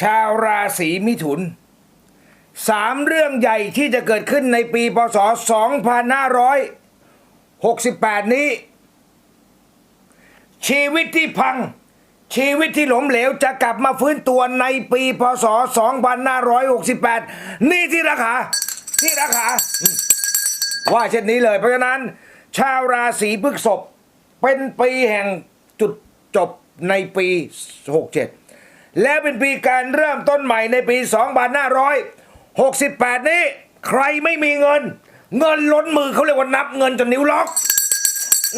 ชาวราศีมิถุนสามเรื่องใหญ่ที่จะเกิดขึ้นในปีพศ 2568 นี้ ชีวิตที่พัง ชีวิตที่หลมเหลวจะกลับมาฟื้นตัวในปีพศ 2568 นี่ที่ราคาที่ราคาว่าเช่นนี้เลย เพราะฉะนั้น ชาวราศีพฤษภเป็นปีแห่งจุดจบในปี 67 และเป็นปีการเริ่มต้นใหม่ในปี 2568 นี้ ใครไม่มีเงิน เงินล้นมือเขาเรียกว่านับเงินจนนิ้วล็อก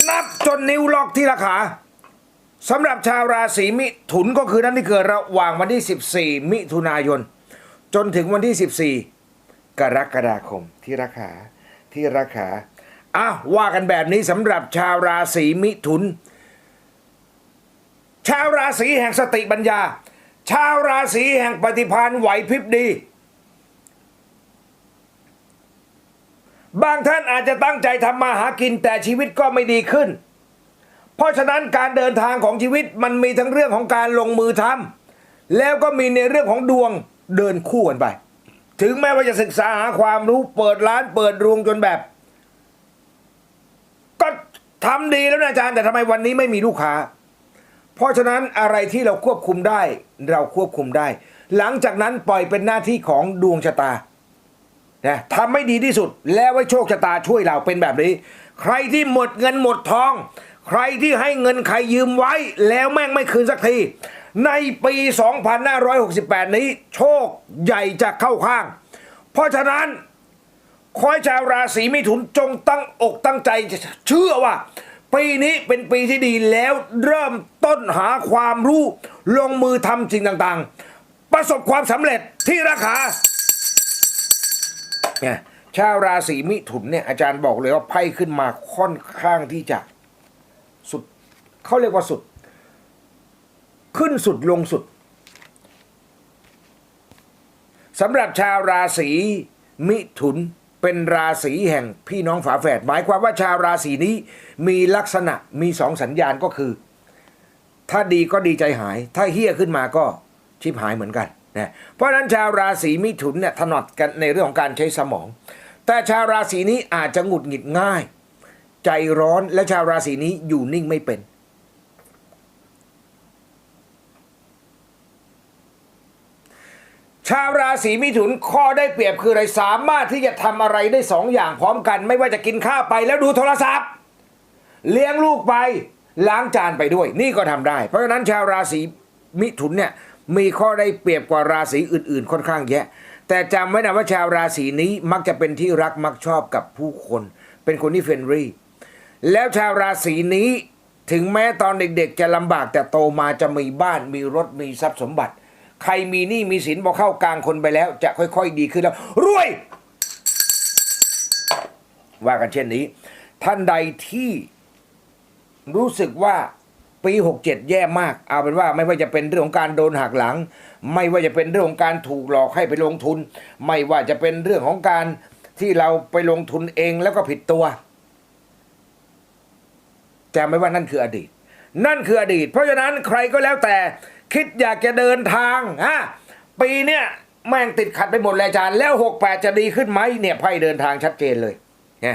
นับจนนิ้วล็อกที่ราคาสำหรับชาวราศีมิถุนก็คือนั้นที่เกิดระหว่างวันที่ 14 มิถุนายน จนถึงวันที่ 14 กรกฎาคมที่ราคาที่ราคาอ้าวว่ากันแบบนี้สำหรับชาวราศีมิถุน ชาวราศีแห่งสติปัญญา ชาวราศีแห่งปฏิภาณไหวพริบดี บางท่านอาจจะตั้งใจทำมาหากินแต่ชีวิตก็ไม่ดีขึ้น เพราะฉะนั้นการเดินทางของชีวิตมันมีทั้งเรื่องของการลงมือทำแล้วก็มีในเรื่องของดวงเดินคู่กันไป ถึงแม้ว่าจะศึกษาหาความรู้เปิดร้านเปิดรวงจนแบบ ก็ทำดีแล้วนะอาจารย์แต่ทำไมวันนี้ไม่มีลูกค้า เพราะฉะนั้นอะไรที่เราควบคุมได้ เราควบคุมได้ หลังจากนั้นปล่อยเป็นหน้าที่ของดวงชะตานะทำให้ดีที่สุดแล้วไว้โชคชะตาช่วยเราเป็นแบบนี้ ใครที่หมดเงินหมดทอง ใครที่ให้เงินใครยืมไว้ แล้วแม่งไม่คืนสักที ในปี 2568 นี้โชคใหญ่จะเข้าข้าง เพราะฉะนั้นขอให้ชาวราศีมิถุนจงตั้งอกตั้งใจเชื่อว่า ปีนี้เป็นปีที่ดีแล้วเริ่มต้นหาความรู้ ลงมือทำสิ่งต่างๆ ประสบความสำเร็จที่ราคาเนี่ยชาวราศีมิถุนเนี่ยอาจารย์บอกเลยว่าไพ่ขึ้นมาค่อนข้างที่จะสุดเขาเรียกว่าสุด ขึ้นสุดลงสุดสำหรับชาวราศีมิถุน เป็นราศีแห่งพี่น้องฝาแฝดหมายความว่าชาวราศีนี้มีลักษณะมีสองสัญญาณก็คือ ถ้าดีก็ดีใจหาย ถ้าเฮี้ยขึ้นมาก็ชิบหายเหมือนกันนะเพราะฉะนั้นชาวราศีมิถุนเนี่ยถนัดกันในเรื่องของการใช้สมอง แต่ชาวราศีนี้อาจจะหงุดหงิดง่าย ใจร้อนและชาวราศีนี้อยู่นิ่งไม่เป็น ชาวราศีมิถุนข้อได้เปรียบคืออะไรสามารถที่จะทำอะไรได้สองอย่างพร้อมกัน ไม่ว่าจะกินข้าวไปแล้วดูโทรศัพท์ เลี้ยงลูกไปล้างจานไปด้วย นี่ก็ทำได้ เพราะฉะนั้นชาวราศีมิถุนเนี่ยมีข้อได้เปรียบกว่าราศีอื่นๆ ค่อนข้างแยะ แต่จำไว้นะว่าชาวราศีนี้มักจะเป็นที่รักมักชอบกับผู้คน เป็นคนที่เฟรนรี่แล้วชาวราศีนี้ถึงแม้ตอนเด็กๆ จะลำบากแต่โตมาจะมีบ้านมีรถมีทรัพย์สมบัติ ใครมีหนี้มีสินพอเข้ากลางคนไปแล้ว จะค่อยๆดีขึ้นแล้ว รวย ว่ากันเช่นนี้ ท่านใดที่รู้สึกว่าปี 67 แย่มาก เอาเป็นว่าไม่ว่าจะเป็นเรื่องของการโดนหักหลัง ไม่ว่าจะเป็นเรื่องของการถูกหลอกให้ไปลงทุน ไม่ว่าจะเป็นเรื่องของการที่เราไปลงทุนเองแล้วก็ผิดตัวจำไว้ว่านั่นคืออดีต นั่นคืออดีต เพราะฉะนั้นใครก็แล้วแต่ คิดอยากจะเดินทางฮะปีเนี้ยแม่งติดขัดไปหมดเลยอาจารย์แล้ว68จะดีขึ้นไหมเนี่ยไพ่เดินทางชัดเจนเลยไง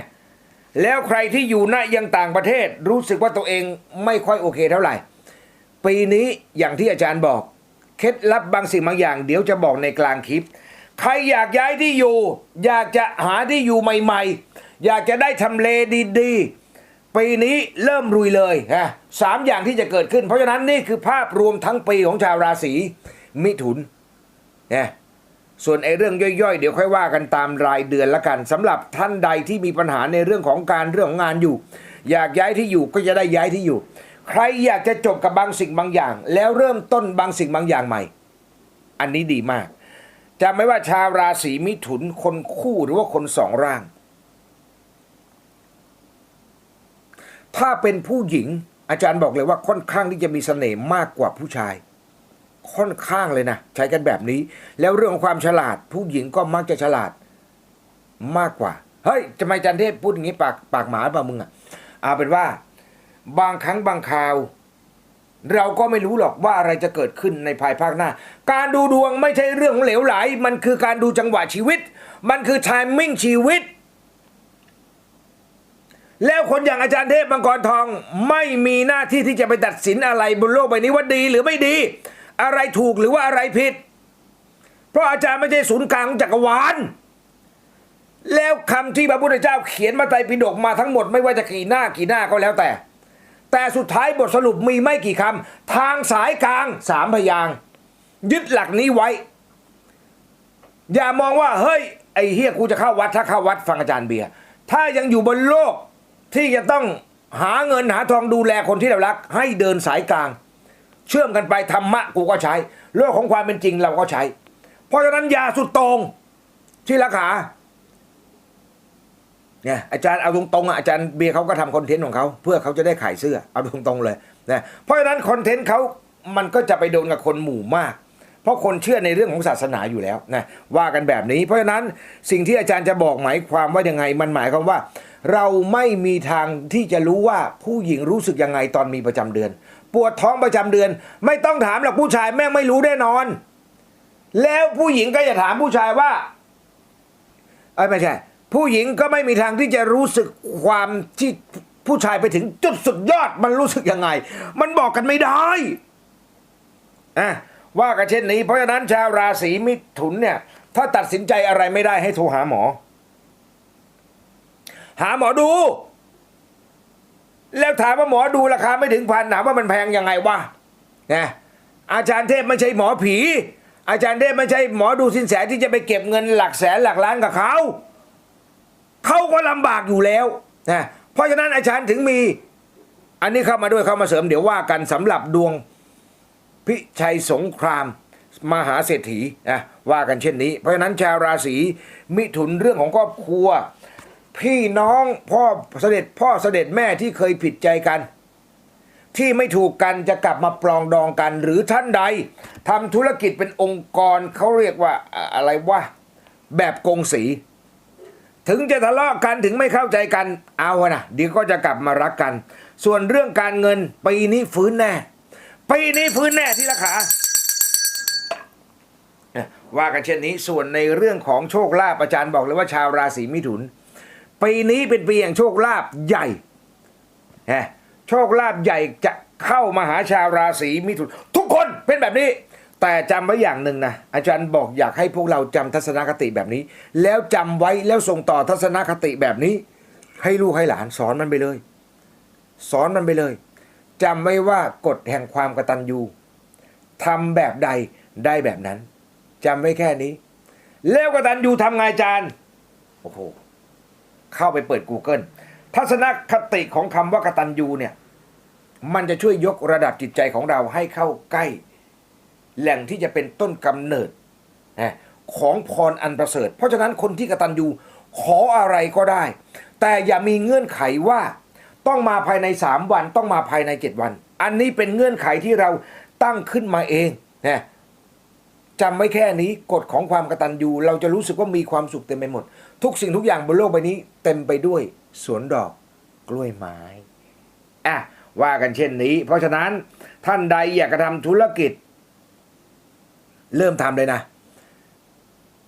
แล้วใครที่อยู่ณยังต่างประเทศรู้สึกว่าตัวเองไม่ค่อยโอเคเท่าไหร่ ปีนี้อย่างที่อาจารย์บอกเคล็ดลับบางสิ่งบางอย่าง เดี๋ยวจะบอกในกลางคลิป ใครอยากย้ายที่อยู่ อยากจะหาที่อยู่ใหม่ ๆ อยากจะได้ทำเลดีๆ ปีนี้เริ่มรุยเลยฮะสามอย่างที่จะเกิดขึ้น เพราะฉะนั้นนี่คือภาพรวมทั้งปีของชาวราศีมิถุนนะส่วนไอ้เรื่องย่อยๆ เดี๋ยวค่อยว่ากันตามรายเดือนละกันสำหรับท่านใดที่มีปัญหาในเรื่องของการเรื่องของงานอยู่ อยากย้ายที่อยู่ก็จะได้ย้ายที่อยู่ ใครอยากจะจบกับบางสิ่งบางอย่าง แล้วเริ่มต้นบางสิ่งบางอย่างใหม่ อันนี้ดีมากจำไม่ว่าชาวราศีมิถุนคนคู่หรือว่าคนสองร่าง ถ้าเป็นผู้หญิง อาจารย์บอกเลยว่าค่อนข้างที่จะมีเสน่ห์มากกว่าผู้ชาย ค่อนข้างเลยนะ ใช้กันแบบนี้ แล้วเรื่องของความฉลาด ผู้หญิงก็มักจะฉลาดมากกว่า เฮ้ยทำไมจันเทพพูดอย่างนี้ปากปากหมาป่ามึงอะเอาเป็นว่า บางครั้งบางคราว เราก็ไม่รู้หรอกว่าอะไรจะเกิดขึ้นในภายภาคหน้า การดูดวงไม่ใช่เรื่องเหลวไหล มันคือการดูจังหวะชีวิต มันคือ timing ชีวิต แล้วคนอย่างอาจารย์เทพมังกรทองไม่มีหน้าที่ที่จะไปตัดสินอะไรบนโลกใบนี้ว่าดีหรือไม่ดี อะไรถูกหรือว่าอะไรผิด เพราะอาจารย์ไม่ใช่ศูนย์กลางจักรวาลแล้วคำที่พระพุทธเจ้าเขียนมาไตรปิฎกมาทั้งหมดไม่ว่าจะกี่หน้ากี่หน้าก็แล้วแต่ แต่สุดท้ายบทสรุปมีไม่กี่คำทางสายกลางสามพยางยึดหลักนี้ไว้ อย่ามองว่าเฮ้ยไอ้เฮียกูจะเข้าวัดถ้าเข้าวัดฟังอาจารย์เบียร์ถ้ายังอยู่บนโลก ที่จะต้องหาเงินหาทองดูแลคนที่เรารัก ให้เดินสายกลาง เชื่อมกันไปธรรมะกูก็ใช้โลกของความเป็นจริงเราก็ใช้ เพราะฉะนั้นยาสุดตรงที่ราคาเนี่ยอาจารย์เอาตรงๆอะอาจารย์เบียร์เขาก็ทำคอนเทนต์ของเขาเพื่อเขาจะได้ขายเสื้อเอาตรงๆเลยนะเพราะฉะนั้นคอนเทนต์เขามันก็จะไปโดนกับคนหมู่มาก เพราะคนเชื่อในเรื่องของศาสนาอยู่แล้วนะว่ากันแบบนี้ เพราะฉะนั้นสิ่งที่อาจารย์จะบอกหมายความว่ายังไงมันหมายความว่า เราไม่มีทางที่จะรู้ว่าผู้หญิงรู้สึกยังไงตอนมีประจำเดือน ปวดท้องประจำเดือน ไม่ต้องถามหรอกผู้ชายแม่งไม่รู้แน่นอน แล้วผู้หญิงก็จะถามผู้ชายว่าเอ้ไม่ใช่ ผู้หญิงก็ไม่มีทางที่จะรู้สึกความที่ผู้ชายไปถึงจุดสุดยอดมันรู้สึกยังไง มันบอกกันไม่ได้อะว่ากันเช่นนี้ เพราะฉะนั้นชาวราศีมิถุนเนี่ย ถ้าตัดสินใจอะไรไม่ได้ให้โทรหาหมอ หาหมอดู แล้วถามว่าหมอดูราคาไม่ถึงพันถามว่ามันแพงยังไงวะนะอาจารย์เทพไม่ใช่หมอผี อาจารย์เทพไม่ใช่หมอดูสินแสที่จะไปเก็บเงินหลักแสนหลักล้านกับเขาเขาก็ลำบากอยู่แล้วนะเพราะฉะนั้นอาจารย์ถึงมี อันนี้เข้ามาด้วยเข้ามาเสริมเดี๋ยวว่ากันสำหรับดวงพิชัยสงครามมหาเศรษฐีนะว่ากันเช่นนี้ เพราะฉะนั้นชาวราศีมิถุนเรื่องของครอบครัว พี่น้องพ่อเสด็จพ่อเสด็จแม่ที่เคยผิดใจกัน ที่ไม่ถูกกันจะกลับมาปลองดองกัน หรือท่านใดทำธุรกิจเป็นองค์กรเขาเรียกว่าอะไรวะแบบกงสีถึงจะทะเลาะกันถึงไม่เข้าใจกันเอาอะนะเดี๋ยวก็จะกลับมารักกัน ส่วนเรื่องการเงินปีนี้ฟื้นแน่ปีนี้ฟื้นแน่ที่ราคาเนี่ยว่ากันเช่นนี้ส่วนในเรื่องของโชคลาภอาจารย์บอกเลยว่าชาวราศีมิถุน ปีนี้เป็นปีแห่งโชคลาภใหญ่ฮะโชคลาภใหญ่จะเข้ามาหาชาวราศีมิถุนทุกคนเป็นแบบนี้ แต่จำไว้อย่างหนึ่งนะอาจารย์บอกอยากให้พวกเราจำทัศนคติแบบนี้ แล้วจำไว้แล้วส่งต่อทัศนคติแบบนี้ ให้ลูกให้หลานสอนมันไปเลย สอนมันไปเลยจำไว้ว่ากฎแห่งความกตัญญูทำแบบใดได้แบบนั้นจำไว้แค่นี้ แล้วกตัญญูทำไงอาจารย์โอ้โห เข้าไปเปิด Google ทัศนคติของคำว่ากตัญญูเนี่ยมันจะช่วยยกระดับจิตใจของเราให้เข้าใกล้ แหล่งที่จะเป็นต้นกำเนิดนะของพรอันประเสริฐ เพราะฉะนั้นคนที่กตัญญูขออะไรก็ได้ แต่อย่ามีเงื่อนไขว่า ต้องมาภายใน 3 วันต้องมาภายใน 7 วัน อันนี้เป็นเงื่อนไขที่เราตั้งขึ้นมาเองนะจำไว้แค่นี้กฎของความกตัญญูเราจะรู้สึกว่ามีความสุขเต็มไปหมด ทุกสิ่งทุกอย่างบนโลกใบนี้ เต็มไปด้วยสวนดอกกล้วยไม้อะว่ากันเช่นนี้ เพราะฉะนั้นท่านใดอยากจะทำธุรกิจ เริ่มทำเลยนะ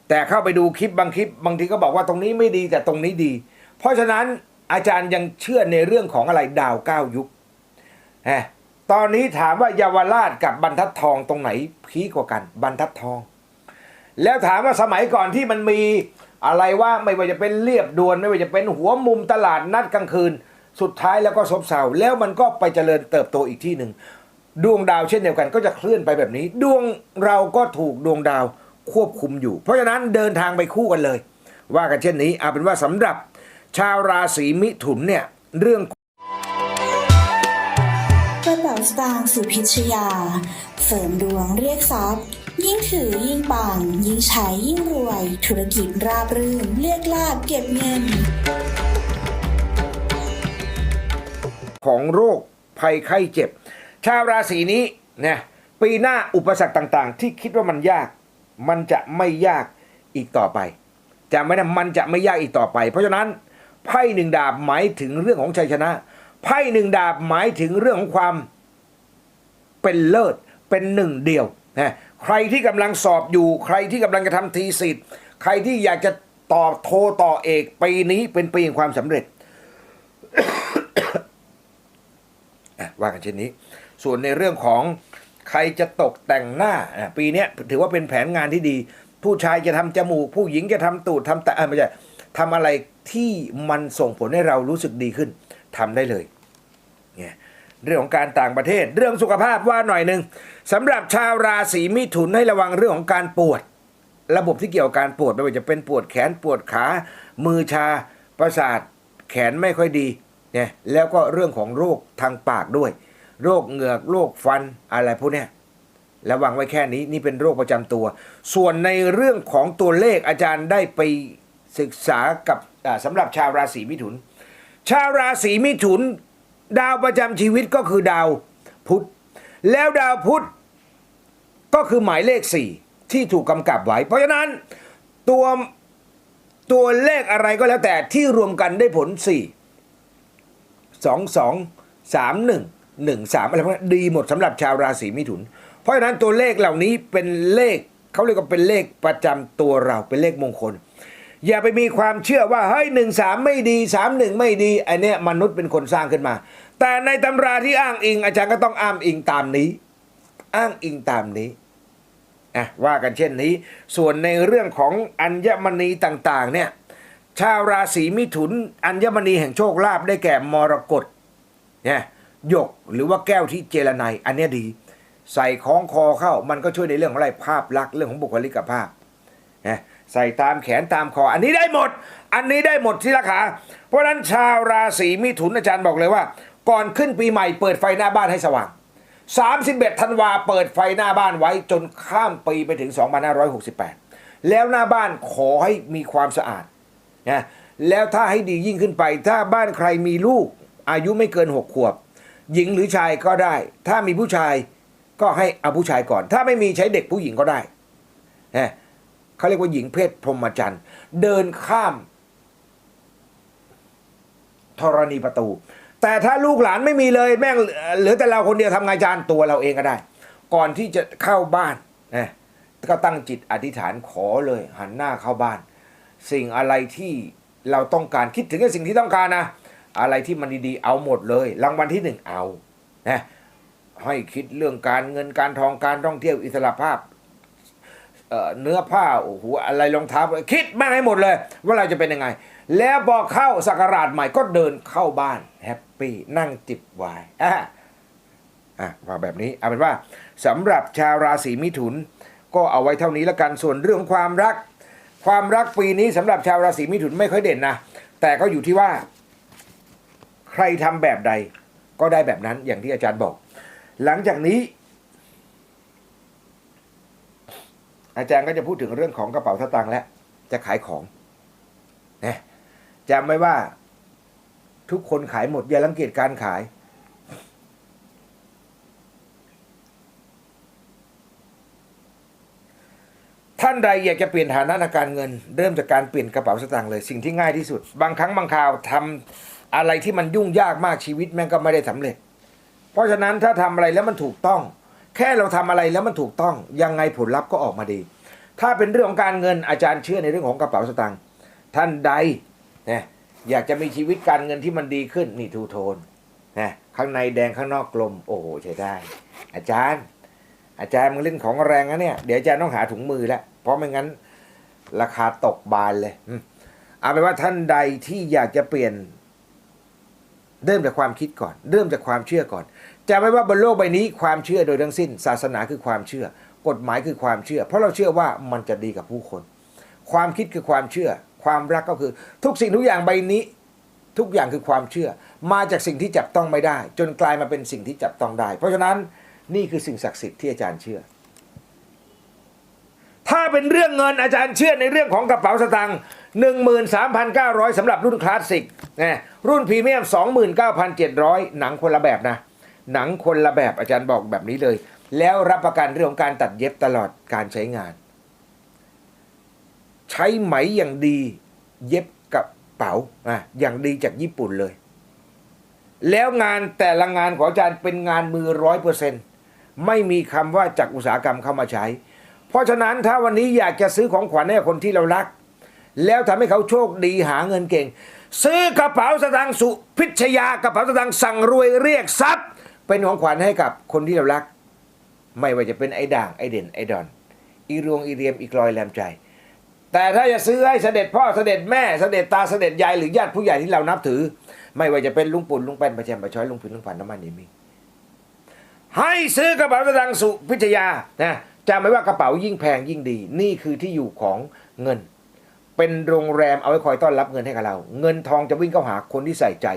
แต่เข้าไปดูคลิปบางคลิป บางทีก็บอกว่าตรงนี้ไม่ดีแต่ตรงนี้ดี เพราะฉะนั้นอาจารย์ยังเชื่อในเรื่องของอะไรดาวเก้ายุคฮะตอนนี้ถามว่าเยาวราชกับบรรทัดทองตรงไหนพีกว่ากัน บรรทัดทอง แล้วถามว่าสมัยก่อนที่มันมี อะไรว่าไม่ว่าจะเป็นเรียบด่วนไม่ว่าจะเป็นหัวมุมตลาดนัดกลางคืน สุดท้ายแล้วก็ซบเซาแล้วมันก็ไปเจริญเติบโตอีกที่หนึ่งดวงดาวเช่นเดียวกันก็จะเคลื่อนไปแบบนี้ ดวงเราก็ถูกดวงดาวควบคุมอยู่ เพราะฉะนั้นเดินทางไปคู่กันเลย ว่ากันเช่นนี้เอาเป็นว่าสำหรับชาวราศีมิถุนเนี่ยเรื่องกระเป๋าสตางค์สุพิชยา เสริมดวงเรียกทรัพย์ ยิ่งถือยิ่งปัง ยิ่งใช้ยิ่งรวย ธุรกิจราบรื่นเรียกลาบเก็บเงิน ของโรคภัยไข้เจ็บ ชาวราศีนี้เนี่ยปีหน้าอุปสรรคต่างๆ ที่คิดว่ามันยาก มันจะไม่ยากอีกต่อไปจะไม่นะมันจะไม่ยากอีกต่อไป เพราะฉะนั้นไพ่หนึ่งดาบหมายถึงเรื่องของชัยชนะไพ่หนึ่งดาบหมายถึงเรื่องของความเป็นเลิศเป็นหนึ่งเดียวนะ ใครที่กำลังสอบอยู่ ใครที่กำลังจะทำทีสิทธิ์ใครที่อยากจะต่อโทต่อเอกปีนี้เป็นปีแห่งความสำเร็จว่ากันเช่นนี้ ส่วนในเรื่องของใครจะตกแต่งหน้าปีนี้ถือว่าเป็นแผนงานที่ดี ผู้ชายจะทำจมูก ผู้หญิงจะทำตูดทำตาไม่ใช่ทำอะไรที่มันส่งผลให้เรารู้สึกดีขึ้นทำได้เลยเนี่ยเรื่องของการต่างประเทศ เรื่องสุขภาพว่าหน่อยหนึ่ง สำหรับชาวราศีมิถุนให้ระวังเรื่องของการปวด ระบบที่เกี่ยวกับการปวดไม่ว่าจะเป็นปวดแขนปวดขา มือชาประสาทแขนไม่ค่อยดีเนี่ยแล้วก็เรื่องของโรคทางปากด้วย โรคเหงือกโรคฟันอะไรพวกเนี้ยระวังไว้แค่นี้นี่เป็นโรคประจำตัว ส่วนในเรื่องของตัวเลขอาจารย์ได้ไปศึกษากับอ่าสำหรับชาวราศีมิถุน ชาวราศีมิถุน ดาวประจำชีวิตก็คือดาวพุธ แล้วดาวพุธก็คือหมายเลขสี่ที่ถูกกำกับไว้ เพราะฉะนั้นตัวตัวเลขอะไรก็แล้วแต่ที่รวมกันได้ผลสี่สองสองสามหนึ่งหนึ่งสามอะไรพวกนั้ดีหมดสำหรับชาวราศีมิถุน เพราะฉะนั้นตัวเลขเหล่านี้เป็นเลขเขาเรียกว่าเป็นเลขประจำตัวเราเป็นเลขมงคล อย่าไปมีความเชื่อว่าเฮ้ยหนึ่งสามไม่ดีสามหนึ่งไม่ดีไอเนี้ยมนุษย์เป็นคนสร้างขึ้นมา แต่ในตำราที่อ้างอิง อาจารย์ก็ต้องอ้างอิงตามนี้ อ้างอิงตามนี้อะว่ากันเช่นนี้ ส่วนในเรื่องของอัญมณีต่างๆเนี่ยชาวราศีมิถุน อัญมณีแห่งโชคลาภได้แก่มรกตเนี่ยหยกหรือว่าแก้วที่เจรไนอันเนี้ยดี ใส่คล้องคอเข้ามันก็ช่วยในเรื่องของอะไรภาพลักษณ์เรื่องของบุคลิกภาพนะ ใส่ตามแขนตามคอ อันนี้ได้หมด อันนี้ได้หมดที่ราคา เพราะฉะนั้นชาวราศีมิถุนอาจารย์บอกเลยว่า ก่อนขึ้นปีใหม่เปิดไฟหน้าบ้านให้สว่าง 31ธันวาเปิดไฟหน้าบ้านไว้จนข้ามปีไปถึง 2568 แล้วหน้าบ้านขอให้มีความสะอาดนะแล้วถ้าให้ดียิ่งขึ้นไป ถ้าบ้านใครมีลูกอายุไม่เกิน 6 ขวบ หญิงหรือชายก็ได้ ถ้ามีผู้ชายก็ให้เอาผู้ชายก่อน ถ้าไม่มีใช้เด็กผู้หญิงก็ได้นะ เขาเรียกว่าหญิงเพศพรหมจรรย์ เดินข้ามธรณีประตู แต่ถ้าลูกหลานไม่มีเลยแม่งเหลือแต่เราคนเดียวทำไงจานตัวเราเองก็ได้ ก่อนที่จะเข้าบ้านนะก็ตั้งจิตอธิษฐานขอเลย หันหน้าเข้าบ้าน สิ่งอะไรที่เราต้องการคิดถึงสิ่งที่ต้องการนะ อะไรที่มันดีๆเอาหมดเลย รางวัลที่หนึ่งเอานะให้คิดเรื่องการเงินการทองการท่องเที่ยวอิสระภาพ เนื้อผ้าโอ้โหอะไรรองเท้าคิดแมาให้หมดเลย ว่าเราจะเป็นยังไง แล้วพอเข้าสักราชใหม่ก็เดินเข้าบ้านแฮปปี้นั่งจิบไวน์อะอะว่าแบบนี้เอาเป็นว่าสำหรับชาวราศีมิถุน ก็เอาไว้เท่านี้แล้วกันส่วนเรื่องของความรัก ความรักปีนี้สำหรับชาวราศีมิถุนไม่ค่อยเด่นนะแต่ก็อยู่ที่ว่า ใครทำแบบใดก็ได้แบบนั้นอย่างที่อาจารย์บอก หลังจากนี้ อาจารย์ก็จะพูดถึงเรื่องของกระเป๋าสตางค์และจะขายของนะจำไว้ว่าทุกคนขายหมดอย่ารังเกียจการขาย ท่านใดอยากจะเปลี่ยนฐานะทางการเงิน เริ่มจากการเปลี่ยนกระเป๋าสตางค์เลยสิ่งที่ง่ายที่สุด บางครั้งบางคราวทำอะไรที่มันยุ่งยากมากชีวิตแม่งก็ไม่ได้สำเร็จ เพราะฉะนั้นถ้าทำอะไรแล้วมันถูกต้อง แค่เราทำอะไรแล้วมันถูกต้องยังไงผลลัพธ์ก็ออกมาดี ถ้าเป็นเรื่องของการเงินอาจารย์เชื่อในเรื่องของกระเป๋าสตางค์ท่านใดนะอยากจะมีชีวิตการเงินที่มันดีขึ้นนี่ทูโทนนะข้างในแดงข้างนอกกลม โอ้โหใช้ได้ อาจารย์ อาจารย์มึงเล่นของแรงนะเนี่ยเดี๋ยวอาจารย์ต้องหาถุงมือแล้วเพราะไม่งั้นราคาตกบานเลยเอาเป็นว่าท่านใดที่อยากจะเปลี่ยน เริ่มจากความคิดก่อน เริ่มจากความเชื่อก่อน จำไว้ว่าบนโลกใบนี้ความเชื่อโดยทั้งสิ้น ศาสนาคือความเชื่อ กฎหมายคือความเชื่อ เพราะเราเชื่อว่ามันจะดีกับผู้คน ความคิดคือความเชื่อ ความรักก็คือ ทุกสิ่งทุกอย่างใบนี้ ทุกอย่างคือความเชื่อ มาจากสิ่งที่จับต้องไม่ได้ จนกลายมาเป็นสิ่งที่จับต้องได้ เพราะฉะนั้นนี่คือสิ่งศักดิ์สิทธิ์ที่อาจารย์เชื่อ ถ้าเป็นเรื่องเงินอาจารย์เชื่อในเรื่องของกระเป๋าสตางค์13,900สำหรับรุ่นคลาสสิกนะรุ่นพรีเมียม 29,700 หนังคนละแบบนะ หนังคนละแบบอาจารย์บอกแบบนี้เลย แล้วรับประกันเรื่องของการตัดเย็บตลอดการใช้งาน ใช้ไหมอย่างดี เย็บกระเป๋าอะอย่างดีจากญี่ปุ่นเลย แล้วงานแต่ละงานของอาจารย์เป็นงานมือร้อยเปอร์เซ็นต์ไม่มีคำว่าจากอุตสาหกรรมเข้ามาใช้ เพราะฉะนั้นถ้าวันนี้อยากจะซื้อของขวัญให้คนที่เรารัก แล้วทำให้เขาโชคดีหาเงินเก่ง ซื้อกระเป๋าสตางค์สุพิชยากระเป๋าสตางค์สั่งรวยเรียกทรัพย์ เป็นของขวัญให้กับคนที่เรารัก ไม่ว่าจะเป็นไอ้ด่างไอ้เด่นไอ้ดอน อีรวงอีเรียมอีกลอยแรมใจ แต่ถ้าจะซื้อให้เสด็จพ่อเสด็จแม่เสด็จตาเสด็จยายหรือญาติผู้ใหญ่ที่เรานับถือ ไม่ว่าจะเป็นลุงปุ่นลุงแป้นประแจมประช้อยลุงผินลุงผันน้ำมันนี่มีให้ซื้อกระเป๋าสตางค์สุพิชยานะจำไว้ว่ากระเป๋ายิ่งแพงยิ่งดี นี่คือที่อยู่ของเงิน เป็นโรงแรมเอาไว้คอยต้อนรับเงินให้กับเรา เงินทองจะวิ่งเข้าหาคนที่ใส่ใจ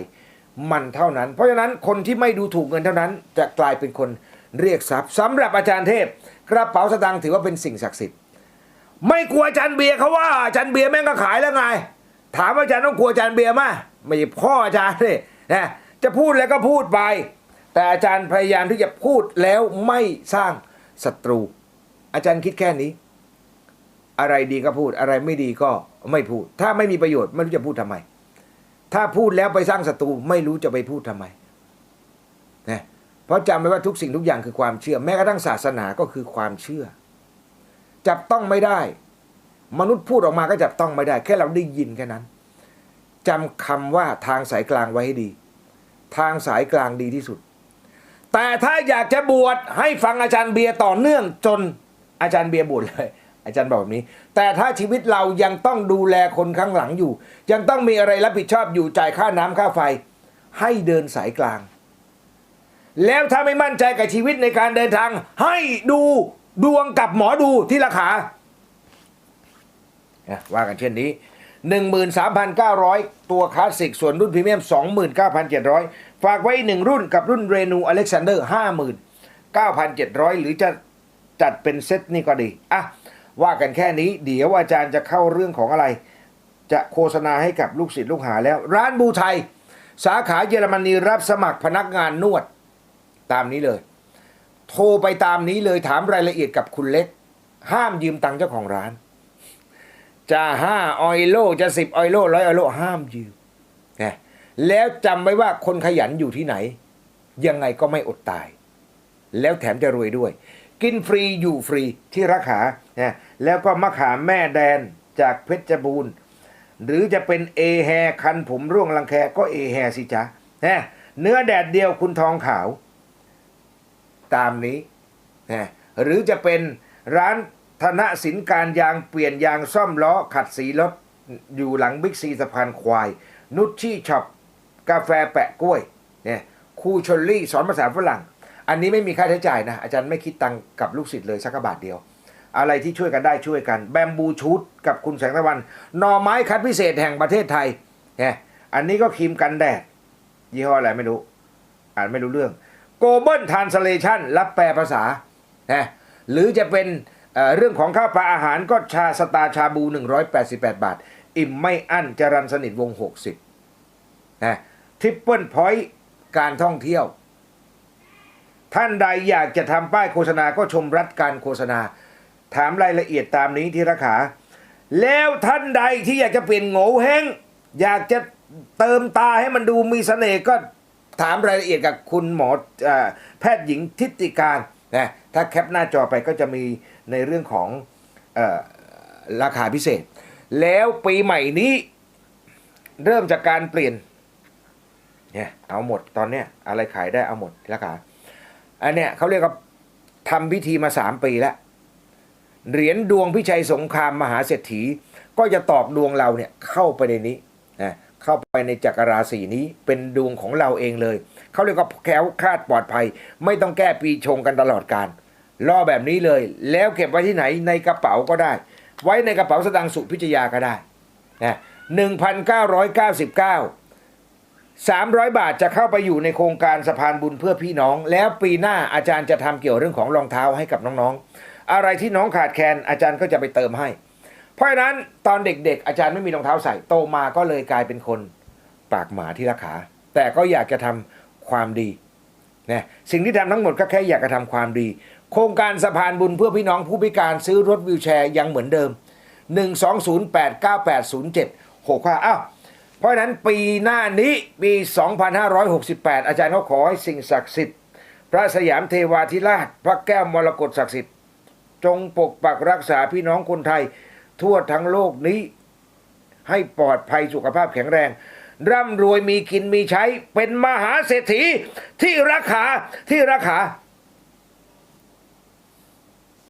มันเท่านั้น เพราะฉะนั้นคนที่ไม่ดูถูกเงินเท่านั้น จะกลายเป็นคนเรียกทรัพย์สำหรับอาจารย์เทพ กระเป๋าสตางค์ถือว่าเป็นสิ่งศักดิ์สิทธิ์ไม่กลัวอาจารย์เบียร์เขาว่าอาจารย์เบียร์แม่งก็ขายแล้วไง ถามว่าอาจารย์ต้องกลัวอาจารย์เบียร์มาไม่พ่ออาจารย์เลยนะจะพูดแล้วก็พูดไป แต่อาจารย์พยายามที่จะพูดแล้วไม่สร้างศัตรู อาจารย์คิดแค่นี้ อะไรดีก็พูดอะไรไม่ดีก็ไม่พูด ถ้าไม่มีประโยชน์ไม่รู้จะพูดทำไม ถ้าพูดแล้วไปสร้างศัตรูไม่รู้จะไปพูดทำไมนะเพราะจำไว้ว่าทุกสิ่งทุกอย่างคือความเชื่อ แม้กระทั่งศาสนาก็คือความเชื่อ จับต้องไม่ได้ มนุษย์พูดออกมาก็จับต้องไม่ได้ แค่เราได้ยินแค่นั้นจำคำว่าทางสายกลางไว้ให้ดี ทางสายกลางดีที่สุด แต่ถ้าอยากจะบวชให้ฟังอาจารย์เบียร์ต่อเนื่องจนอาจารย์เบียร์บวชเลย อาจารย์บอกแบบนี้ แต่ถ้าชีวิตเรายังต้องดูแลคนข้างหลังอยู่ ยังต้องมีอะไรรับผิดชอบอยู่จ่ายค่าน้ำค่าไฟ ให้เดินสายกลาง แล้วถ้าไม่มั่นใจกับชีวิตในการเดินทาง ให้ดูดวงกับหมอดูที่ราคาว่ากันเช่นนี้ 13,900 ตัวคลาสสิก ส่วนรุ่นพรีเมียม 29,700 ฝากไว้หนึ่งรุ่นกับรุ่นเรนูอเล็กซานเดอร์ 59,700 หรือจะจัดเป็นเซตนี่ก็ดี อะ ว่ากันแค่นี้ เดี๋ยวอาจารย์จะเข้าเรื่องของอะไร จะโฆษณาให้กับลูกศิษย์ลูกหาแล้ว ร้านบูไทย สาขาเยอรมนีรับสมัครพนักงานนวด ตามนี้เลย โทรไปตามนี้เลยถามรายละเอียดกับคุณเล็ก ห้ามยืมตังค์เจ้าของร้าน จะห้าออยโลจะสิบออยโลร้อยออยโลห้ามยืมนะแล้วจำไว้ว่าคนขยันอยู่ที่ไหน ยังไงก็ไม่อดตาย แล้วแถมจะรวยด้วย กินฟรีอยู่ฟรีที่ราคานะ แล้วก็มะขามแม่แดนจากเพชรบูรณ์ หรือจะเป็นเอแฮคันผมร่วงรังแคก็เอแฮสิจ๊ะนะเนื้อแดดเดียวคุณทองขาว ตามนี้นะหรือจะเป็นร้านธนสินการยางเปลี่ยนยางซ่อมล้อขัดสีรถอยู่หลังบิ๊กซีสะพานควาย นุชชี่ช็อปกาแฟแปะกล้วยเนี่ยครูชลลี่สอนภาษาฝรั่ง อันนี้ไม่มีค่าใช้จ่ายนะ อาจารย์ไม่คิดตังกับลูกศิษย์เลยสักบาทเดียว อะไรที่ช่วยกันได้ช่วยกัน แบมบูชูดกับคุณแสงตะวันหน่อไม้คัดพิเศษแห่งประเทศไทยเนี่ยอันนี้ก็ครีมกันแดด ยี่ห้ออะไรไม่รู้ อ่านไม่รู้เรื่อง Global Translation รับแปลภาษานะหรือจะเป็นเเรื่องของข้าวปลาอาหารก็ชาสตาชาบู 188 บาท อิ่มไม่อั้นจรันสนิทวง 60นะทริปเปิลพอยต์การท่องเที่ยว ท่านใดอยากจะทำป้ายโฆษณาก็ชมรัฐการโฆษณา ถามรายละเอียดตามนี้ที่ราคาแล้วท่านใดที่อยากจะเปลี่ยนโง่เฮงอยากจะเติมตาให้มันดูมีเสน่ห์ก็ถามรายละเอียดกับคุณหมออแพทย์หญิงทิติการนะถ้าแคปหน้าจอไปก็จะมีในเรื่องของออราคาพิเศษ แล้วปีใหม่นี้เริ่มจากการเปลี่ยนเนี่ยเอาหมดตอนเนี้ยอะไรขายได้เอาหมดราคาอันเนี้ยเขาเรียกว่าทำพิธีมาสามปีแล้ว เหรียญดวงพิชัยสงครามมหาเศรษฐี ก็จะตอกดวงเราเนี่ยเข้าไปในนี้นะเข้าไปในจักรราศีนี้เป็นดวงของเราเองเลย เขาเรียกว่าแคล้วคลาดปลอดภัย ไม่ต้องแก้ปีชงกันตลอดการล่อแบบนี้เลย แล้วเก็บไว้ที่ไหนในกระเป๋าก็ได้ ไว้ในกระเป๋าสตางค์สุพิจยาก็ได้นะหนึ่งพันเก้าร้อยเก้าสิบเก้า300บาทจะเข้าไปอยู่ในโครงการสะพานบุญเพื่อพี่น้อง แล้วปีหน้าอาจารย์จะทำเกี่ยวเรื่องของรองเท้าให้กับน้องๆ อะไรที่น้องขาดแคลนอาจารย์ก็จะไปเติมให้ เพราะฉะนั้นตอนเด็กๆ อาจารย์ไม่มีรองเท้าใส่โตมาก็เลยกลายเป็นคนปากหมาที่ราคาแต่ก็อยากจะทำความดีนะสิ่งที่ทำทั้งหมดก็แค่อยากจะทำความดี โครงการสะพานบุญเพื่อพี่น้องผู้พิการซื้อรถวิวแชร์ยังเหมือนเดิม 120898076ค่ะอ้าวเพราะฉะนั้นปีหน้านี้ปี 2568 อาจารย์เขาขอให้สิ่งศักดิ์สิทธิ์ พระสยามเทวาธิราช พระแก้วมรกตศักดิ์สิทธิ์ จงปกปักรักษาพี่น้องคนไทย ทั่วทั้งโลกนี้ ให้ปลอดภัยสุขภาพแข็งแรง ร่ำรวยมีกินมีใช้เป็นมหาเศรษฐีที่ราคาที่ราคา